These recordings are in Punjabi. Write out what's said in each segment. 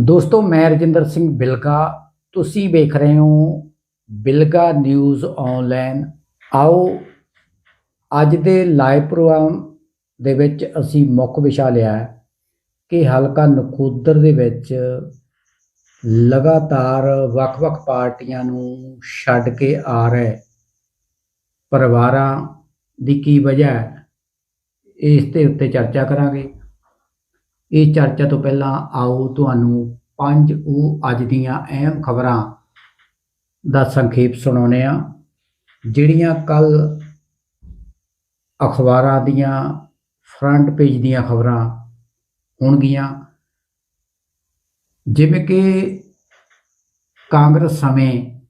ਦੋਸਤੋ, ਮੈਂ ਰਜਿੰਦਰ ਸਿੰਘ ਬਿਲਗਾ। ਤੁਸੀਂ ਵੇਖ ਰਹੇ ਹੋ ਬਿਲਗਾ ਨਿਊਜ਼ ਆਨਲਾਈਨ ਆਓ, ਅੱਜ ਦੇ ਲਾਈਵ ਪ੍ਰੋਗਰਾਮ ਦੇ ਵਿੱਚ ਅਸੀਂ ਮੁੱਖ ਵਿਸ਼ਾ ਲਿਆ ਕਿ ਹਲਕਾ ਨਕੂਦਰ ਦੇ ਵਿੱਚ ਲਗਾਤਾਰ ਵੱਖ-ਵੱਖ ਪਾਰਟੀਆਂ ਨੂੰ ਛੱਡ ਕੇ ਆ ਰਹੇ ਪਰਿਵਾਰਾਂ ਦੀ ਕੀ ਵਜ੍ਹਾ ਹੈ, ਇਸ ਦੇ ਉੱਤੇ ਚਰਚਾ ਕਰਾਂਗੇ। ਇਹ ਚਰਚਾ ਤੋਂ ਪਹਿਲਾਂ ਆਓ ਤੁਹਾਨੂੰ ਪੰਜ ਉਹ ਅੱਜ ਦੀਆਂ ਅਹਿਮ ਖਬਰਾਂ ਦਾ ਸੰਖੇਪ ਸੁਣਾਉਂਦੇ ਆ ਜਿਹੜੀਆਂ ਕੱਲ ਅਖਬਾਰਾਂ ਦੀਆਂ ਫਰੰਟ ਪੇਜ ਦੀਆਂ ਖਬਰਾਂ ਹੋਣਗੀਆਂ। ਜਿਵੇਂ ਕਿ ਕਾਂਗਰਸ ਸਮੇਂ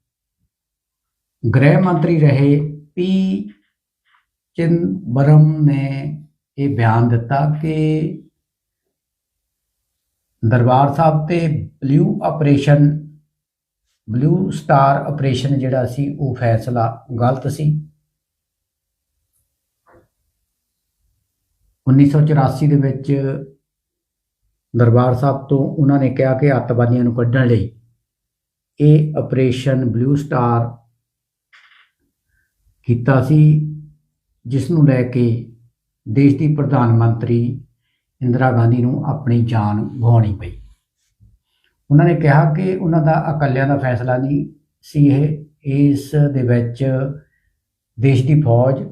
ਗ੍ਰਹਿ ਮੰਤਰੀ ਰਹੇ ਪੀ ਚਿੰਬਰਮ ਨੇ ਇਹ ਬਿਆਨ ਦਿੱਤਾ ਕਿ ਦਰਬਾਰ ਸਾਹਿਬ ਤੇ blue operation blue star operation ਜਿਹੜਾ ਸੀ, ਉਹ ਫੈਸਲਾ ਗਲਤ ਸੀ। 1984 ਦੇ ਵਿੱਚ ਦਰਬਾਰ ਸਾਹਿਬ ਤੋਂ ਉਹਨਾਂ ਨੇ ਕਿਹਾ ਕਿ ਅੱਤਵਾਦੀਆਂ ਨੂੰ ਕੱਢਣ ਲਈ ਇਹ ਆਪਰੇਸ਼ਨ ਬਲੂ ਸਟਾਰ ਕੀਤਾ ਸੀ, ਜਿਸ ਨੂੰ ਲੈ ਕੇ ਦੇਸ਼ ਦੀ ਪ੍ਰਧਾਨ ਮੰਤਰੀ ਇੰਦਰਾ ਗਾਂਧੀ ਨੂੰ ਆਪਣੀ ਜਾਨ ਗਵਾਉਣੀ ਪਈ। ਉਹਨਾਂ ਨੇ ਕਿਹਾ ਕਿ ਉਹਨਾਂ ਦਾ ਇਕੱਲਿਆਂ ਦਾ ਫੈਸਲਾ ਨਹੀਂ ਸੀ ਇਹ। ਇਸ ਦੇ ਵਿੱਚ ਦੇਸ਼ ਦੀ ਫੌਜ,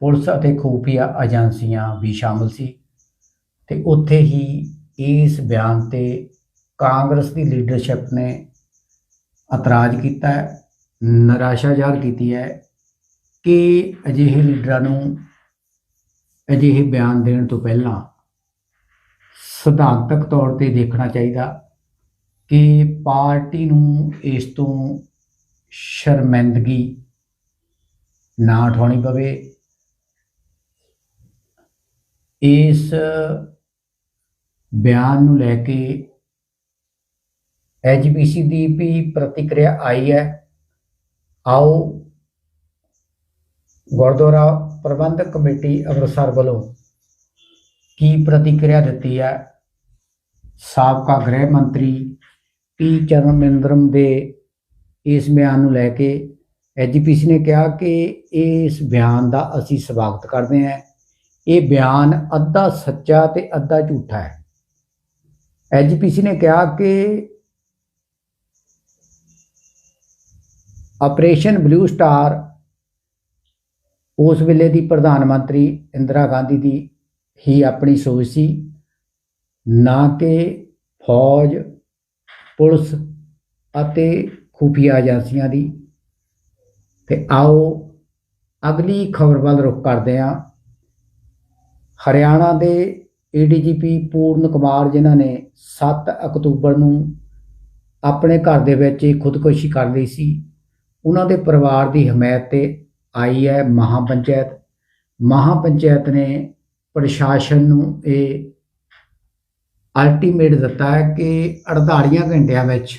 ਪੁਲਿਸ ਅਤੇ ਖੂਫੀਆ ਏਜੰਸੀਆਂ ਵੀ ਸ਼ਾਮਲ ਸੀ ਤੇ ਉੱਥੇ ਹੀ ਇਸ ਬਿਆਨ ਤੇ ਕਾਂਗਰਸ ਦੀ ਲੀਡਰਸ਼ਿਪ ਨੇ ਇਤਰਾਜ਼ ਕੀਤਾ ਹੈ ਨਿਰਾਸ਼ਾ ਜ਼ਾਹਰ ਕੀਤੀ ਹੈ ਕਿ ਅਜਿਹੇ ਲੀਡਰਾਂ ਨੂੰ ਅਜਿਹੇ ਬਿਆਨ ਦੇਣ ਤੋਂ ਪਹਿਲਾਂ ਸਿਧਾਂਤਕ ਤੌਰ ਤੇ ਦੇਖਣਾ ਚਾਹੀਦਾ ਕਿ ਪਾਰਟੀ ਨੂੰ ਇਸ ਤੋਂ ਸ਼ਰਮਿੰਦਗੀ ਨਾ ਉਠਾਉਣੀ ਪਵੇ। ਇਸ ਬਿਆਨ ਨੂੰ ਲੈ ਕੇ ਐਜੀਪੀਸੀ ਦੀ ਵੀ ਪ੍ਰਤੀਕਿਰਿਆ ਆਈ ਹੈ। ਆਓ ਗੁਰਦੁਆਰਾ ਪ੍ਰਬੰਧਕ ਕਮੇਟੀ ਅੰਮ੍ਰਿਤਸਰ ਵੱਲੋਂ ਕੀ ਪ੍ਰਤੀਕਿਰਿਆ ਦਿੱਤੀ ਹੈ? ਸਾਬਕਾ ਗ੍ਰਹਿ ਮੰਤਰੀ ਪੀ ਚਰਨ ਚਰਨਮਿੰਦਰਮ ਦੇ ਇਸ ਬਿਆਨ ਨੂੰ ਲੈ ਕੇ ਐਜੀਪੀਸੀ ਨੇ ਕਿਹਾ ਕਿ ਇਸ ਬਿਆਨ ਦਾ ਅਸੀਂ ਸਵਾਗਤ ਕਰਦੇ ਹਾਂ। ਇਹ ਬਿਆਨ ਅੱਧਾ ਸੱਚਾ ਤੇ ਅੱਧਾ ਝੂਠਾ ਹੈ। ਐਜੀਪੀਸੀ ਨੇ ਕਿਹਾ ਕਿ ਆਪਰੇਸ਼ਨ ਬਲੂ ਸਟਾਰ ਉਸ ਵੇਲੇ ਦੀ ਪ੍ਰਧਾਨ ਮੰਤਰੀ ਇੰਦਰਾ ਗਾਂਧੀ ਦੀ ਹੀ ਆਪਣੀ ਸੋਚ ਸੀ, ਨਾ ਕਿ ਫੌਜ, ਪੁਲਿਸ ਅਤੇ ਖੂਫੀਆ ਏਜੰਸੀਆਂ ਦੀ। ਤੇ ਆਓ ਅਗਲੀ ਖਬਰ ਵੱਲ ਰੁਖ ਕਰਦੇ ਹਾਂ। ਹਰਿਆਣਾ ਦੇ ਏਡੀਜੀਪੀ ਪੂਰਨ ਕੁਮਾਰ, ਜਿਨ੍ਹਾਂ ਨੇ 7 ਅਕਤੂਬਰ ਨੂੰ ਆਪਣੇ ਘਰ ਦੇ ਵਿੱਚ ਹੀ ਖੁਦਕੁਸ਼ੀ ਕਰ ਲਈ ਸੀ, ਉਹਨਾਂ ਦੇ ਪਰਿਵਾਰ ਦੀ ਹਮਾਇਤ ਤੇ ਆਈ ਹੈ ਮਹਾਪੰਚਾਇਤ। ਮਹਾਪੰਚਾਇਤ ਨੇ ਪ੍ਰਸ਼ਾਸਨ ਨੂੰ ਇਹ ਅਲਟੀਮੇਟ ਦਿੱਤਾ ਹੈ ਕਿ 48 ਘੰਟਿਆਂ ਵਿੱਚ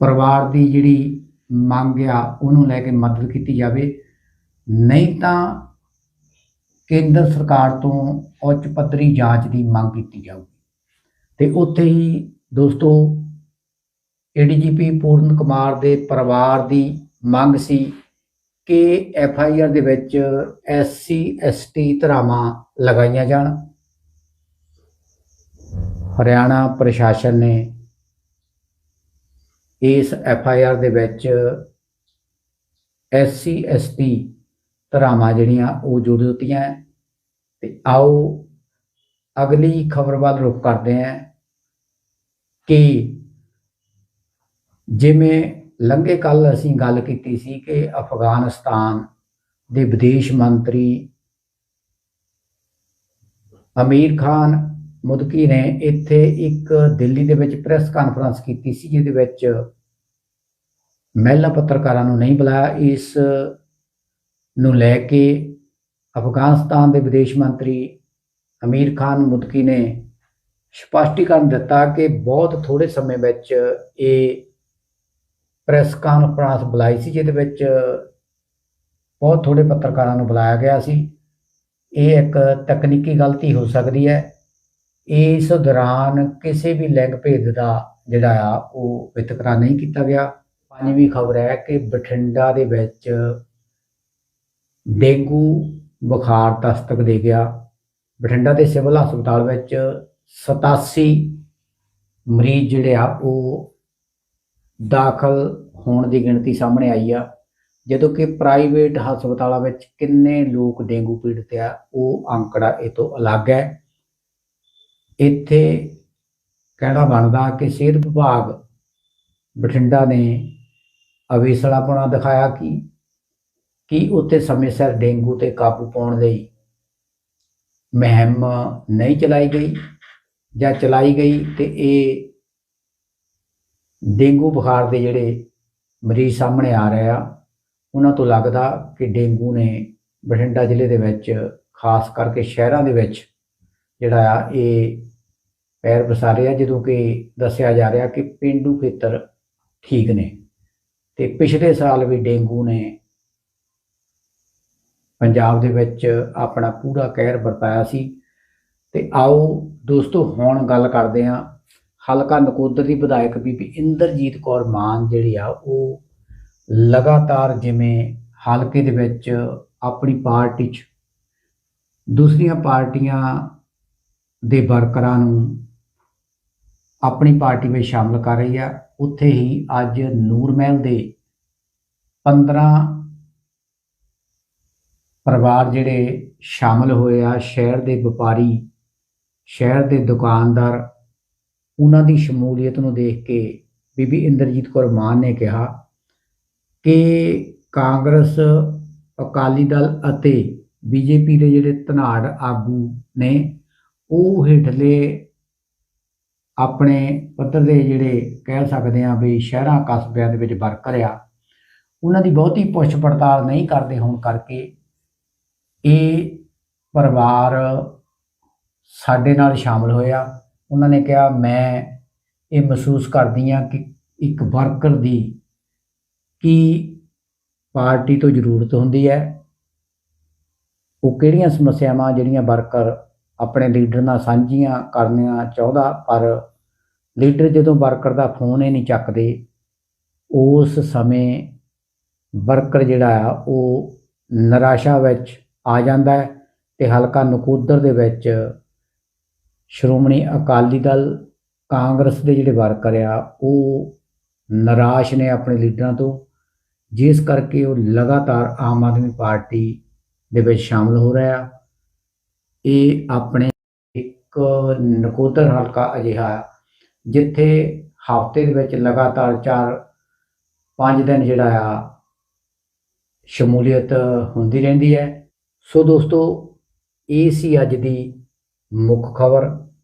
ਪਰਿਵਾਰ ਦੀ ਜਿਹੜੀ ਮੰਗ ਆ, ਉਹਨੂੰ ਲੈ ਕੇ ਮਦਦ ਕੀਤੀ ਜਾਵੇ। ਨਹੀਂ ਤਾਂ ਕੇਂਦਰ ਸਰਕਾਰ ਤੋਂ ਉੱਚ ਪੱਧਰੀ ਜਾਂਚ ਦੀ ਮੰਗ ਕੀਤੀ ਜਾਊਗੀ। ਤੇ ਉੱਥੇ ਹੀ ਦੋਸਤੋ ਏਡੀਜੀਪੀ ਪੂਰਨ ਕੁਮਾਰ ਦੇ ਪਰਿਵਾਰ ਦੀ ਮੰਗ ਸੀ ਕਿ ਐਫ ਆਈ ਆਰ ਦੇ ਵਿੱਚ ਐੱਸ ਸੀ, ਐਸ ਟੀ ਧਰਾਵਾਂ ਲਗਾਈਆਂ ਜਾਣ ਹਰਿਆਣਾ ਪ੍ਰਸ਼ਾਸਨ ਨੇ ਇਸ ਐਫ ਆਈ ਆਰ ਦੇ ਵਿੱਚ ਐਸ ਸੀ ਐਸਸੀ ਐਸਟੀ ਧਰਾਵਾਂ ਜਿਹੜੀਆਂ ਉਹ ਜੋੜ ਦਿੱਤੀਆਂ ਹੈ। ਤੇ ਆਓ ਅਗਲੀ ਖਬਰ ਵੱਲ ਰੁਖ ਕਰਦੇ ਹਾਂ ਕਿ ਜਿਵੇਂ ਲੰਘੇ ਕੱਲ ਅਸੀਂ ਗੱਲ ਕੀਤੀ ਸੀ ਕਿ ਅਫਗਾਨਿਸਤਾਨ ਦੇ ਵਿਦੇਸ਼ ਮੰਤਰੀ ਅਮੀਰ ਖਾਨ ਮੁਦਕੀ ਨੇ ਇੱਥੇ ਇੱਕ ਦਿੱਲੀ ਦੇ ਵਿੱਚ ਪ੍ਰੈਸ ਕਾਨਫਰੰਸ ਕੀਤੀ ਸੀ, ਜਿਹਦੇ ਵਿੱਚ ਮਹਿਲਾ ਪੱਤਰਕਾਰਾਂ ਨੂੰ ਨਹੀਂ ਬੁਲਾਇਆ। ਇਸ ਨੂੰ ਲੈ ਕੇ ਅਫਗਾਨਿਸਤਾਨ ਦੇ ਵਿਦੇਸ਼ ਮੰਤਰੀ ਅਮੀਰ ਖਾਨ ਮੁਦਕੀ ਨੇ ਸਪਸ਼ਟੀਕਰਨ ਦਿੱਤਾ ਕਿ ਬਹੁਤ ਥੋੜੇ ਸਮੇਂ ਵਿੱਚ ਇਹ ਪ੍ਰੈਸ ਕਾਨਫਰੰਸ ਬੁਲਾਈ ਸੀ, ਜਿਹਦੇ ਵਿੱਚ ਬਹੁਤ ਥੋੜੇ ਪੱਤਰਕਾਰਾਂ ਨੂੰ ਬੁਲਾਇਆ ਗਿਆ ਸੀ। ਇਹ ਇੱਕ ਤਕਨੀਕੀ ਗਲਤੀ ਹੋ ਸਕਦੀ ਹੈ। ਇਸ ਦੌਰਾਨ ਕਿਸੇ ਵੀ ਲਿੰਗ ਭੇਦ ਦਾ ਜਿਹੜਾ ਆ, ਉਹ ਵਿਤਕਰਾ ਨਹੀਂ ਕੀਤਾ ਗਿਆ। ਪੰਜਵੀਂ ਖਬਰ ਹੈ ਕਿ ਬਠਿੰਡਾ ਦੇ ਵਿੱਚ ਡੇਂਗੂ ਬੁਖਾਰ ਦਸਤਕ ਦੇ ਗਿਆ। ਬਠਿੰਡਾ ਦੇ ਸਿਵਲ ਹਸਪਤਾਲ ਵਿੱਚ 87 ਮਰੀਜ਼ ਜਿਹੜੇ ਆ, ਉਹ ਦਾਖਲ ਹੋਣ ਦੀ ਗਿਣਤੀ ਸਾਹਮਣੇ ਆਈ ਆ। ਜਦੋਂ ਕਿ ਪ੍ਰਾਈਵੇਟ ਹਸਪਤਾਲਾਂ ਵਿੱਚ ਕਿੰਨੇ ਲੋਕ ਡੇਂਗੂ ਪੀੜਤ ਆ, ਉਹ ਅੰਕੜਾ ਇਹ ਤੋਂ ਅਲੱਗ ਹੈ। ਇੱਥੇ ਕਹਿਣਾ ਬਣਦਾ ਕਿ ਸਿਹਤ ਵਿਭਾਗ ਬਠਿੰਡਾ ਨੇ ਅਵੇਸਲਾਪਣਾ ਦਿਖਾਇਆ ਕਿ ਕਿ ਉੱਥੇ ਸਮੇਂ ਸਿਰ ਡੇਂਗੂ ਤੇ ਕਾਬੂ ਪਾਉਣ ਲਈ ਮੁਹਿੰਮ ਨਹੀਂ ਚਲਾਈ ਗਈ ਜਾਂ ਚਲਾਈ ਗਈ ਤੇ ਇਹ ਡੇਂਗੂ ਬੁਖਾਰ ਦੇ ਜਿਹੜੇ ਮਰੀਜ਼ ਸਾਹਮਣੇ ਆ ਰਹੇ ਆ, ਉਹਨਾਂ ਤੋਂ ਲੱਗਦਾ ਕਿ ਡੇਂਗੂ ਨੇ ਬਠਿੰਡਾ ਜ਼ਿਲ੍ਹੇ ਦੇ ਵਿੱਚ, ਖਾਸ ਕਰਕੇ ਸ਼ਹਿਰਾਂ ਦੇ ਵਿੱਚ ਜਿਹੜਾ ਆ, ਇਹ ਪੈਰ ਪਸਾਰਿਆ ਜਦੋਂ ਕਿ ਦੱਸਿਆ ਜਾ ਰਿਹਾ ਕਿ ਪਿੰਡੂ ਖੇਤਰ ਠੀਕ ਨੇ। ਤੇ ਪਿਛਲੇ ਸਾਲ ਵੀ ਡੇਂਗੂ ਨੇ ਪੰਜਾਬ ਦੇ ਵਿੱਚ ਆਪਣਾ ਪੂਰਾ ਕਹਿਰ ਵਰਤਾਇਆ ਸੀ। ਤੇ ਆਓ ਦੋਸਤੋ, ਹੁਣ ਗੱਲ ਕਰਦੇ ਹਾਂ ਹਲਕਾ ਨਕੋਦਰ ਦੀ ਵਿਧਾਇਕ ਬੀਬੀ ਇੰਦਰਜੀਤ ਕੌਰ ਮਾਨ ਜਿਹੜੀ ਆ, ਉਹ ਲਗਾਤਾਰ ਜਿਵੇਂ ਹਲਕੇ ਦੇ ਵਿੱਚ ਆਪਣੀ ਪਾਰਟੀ 'ਚ ਦੂਸਰੀਆਂ ਪਾਰਟੀਆਂ ਦੇ ਵਰਕਰਾਂ ਨੂੰ ਆਪਣੀ ਪਾਰਟੀ ਵਿੱਚ ਸ਼ਾਮਲ ਕਰ ਰਹੀ ਆ। ਉੱਥੇ ਹੀ ਅੱਜ ਨੂਰਮਹਿਲ ਦੇ 15 ਪਰਿਵਾਰ ਜਿਹੜੇ ਸ਼ਾਮਲ ਹੋਏ ਆ। ਸ਼ਹਿਰ ਦੇ ਵਪਾਰੀ, ਸ਼ਹਿਰ ਦੇ ਦੁਕਾਨਦਾਰ ਉਹਨਾਂ ਦੀ ਸ਼ਮੂਲੀਅਤ ਨੂੰ ਦੇਖ ਕੇ ਬੀਬੀ ਇੰਦਰਜੀਤ ਕੌਰ ਮਾਨ ਨੇ ਕਿਹਾ ਕਿ ਕਾਂਗਰਸ, ਅਕਾਲੀ ਦਲ ਅਤੇ ਬੀਜੇਪੀ ਦੇ ਜਿਹੜੇ ਧਨਾੜ ਆਗੂ ਨੇ, ਉਹ ਹੇਠਲੇ ਆਪਣੇ ਪੱਧਰ ਦੇ ਜਿਹੜੇ ਕਹਿ ਸਕਦੇ ਆ ਵੀ ਸ਼ਹਿਰਾਂ ਕਸਬਿਆਂ ਦੇ ਵਿੱਚ ਵਰਕਰ ਆ ਉਹਨਾਂ ਦੀ ਬਹੁਤੀ ਪੁੱਛ ਪੜਤਾਲ ਨਹੀਂ ਕਰਦੇ ਹੋਣ ਕਰਕੇ ਇਹ ਪਰਿਵਾਰ ਸਾਡੇ ਨਾਲ ਸ਼ਾਮਲ ਹੋਇਆ। ਉਹਨਾਂ ਨੇ ਕਿਹਾ, ਮੈਂ ਇਹ ਮਹਿਸੂਸ ਕਰਦੀ ਆ ਕਿ ਇੱਕ ਵਰਕਰ ਦੀ ਕੀ ਪਾਰਟੀ ਤੋਂ ਜ਼ਰੂਰਤ ਹੁੰਦੀ ਹੈ, ਉਹ ਕਿਹੜੀਆਂ ਸਮੱਸਿਆਵਾਂ ਜਿਹੜੀਆਂ ਵਰਕਰ ਆਪਣੇ ਲੀਡਰ ਨਾਲ ਸਾਂਝੀਆਂ ਕਰਨੀਆਂ ਚਾਹੁੰਦਾ, ਪਰ ਲੀਡਰ ਜਦੋਂ ਵਰਕਰ ਦਾ ਫੋਨ ਹੀ ਨਹੀਂ ਚੱਕਦੇ, ਉਸ ਸਮੇਂ ਵਰਕਰ ਜਿਹੜਾ ਆ, ਉਹ ਨਿਰਾਸ਼ਾ ਵਿੱਚ ਆ ਜਾਂਦਾ ਹੈ ਤੇ ਹਲਕਾ ਨਕੋਦਰ ਦੇ ਵਿੱਚ ਸ਼੍ਰੋਮਣੀ ਅਕਾਲੀ ਦਲ ਕਾਂਗਰਸ ਦੇ ਜਿਹੜੇ ਵਰਕਰ ਆ, ਉਹ ਨਿਰਾਸ਼ ਨੇ ਆਪਣੇ ਲੀਡਰਾਂ ਤੋਂ, ਜਿਸ ਕਰਕੇ ਉਹ ਲਗਾਤਾਰ ਆਮ ਆਦਮੀ ਪਾਰਟੀ ਦੇ ਵਿੱਚ ਸ਼ਾਮਲ ਹੋ ਰਿਹਾ ਇਹ ਆਪਣੇ ਇੱਕ ਨਕੋਦਰ ਹਲਕਾ ਅਜਿਹਾ ਆ, ਜਿੱਥੇ ਹਫ਼ਤੇ ਦੇ ਵਿੱਚ ਲਗਾਤਾਰ 4 5 ਦਿਨ ਜਿਹੜਾ ਆ, ਸ਼ਮੂਲੀਅਤ ਹੁੰਦੀ ਰਹਿੰਦੀ ਹੈ। ਸੋ ਦੋਸਤੋ, ਇਹ ਸੀ ਅੱਜ ਦੀ ਮੁੱਖ ਖਬਰ।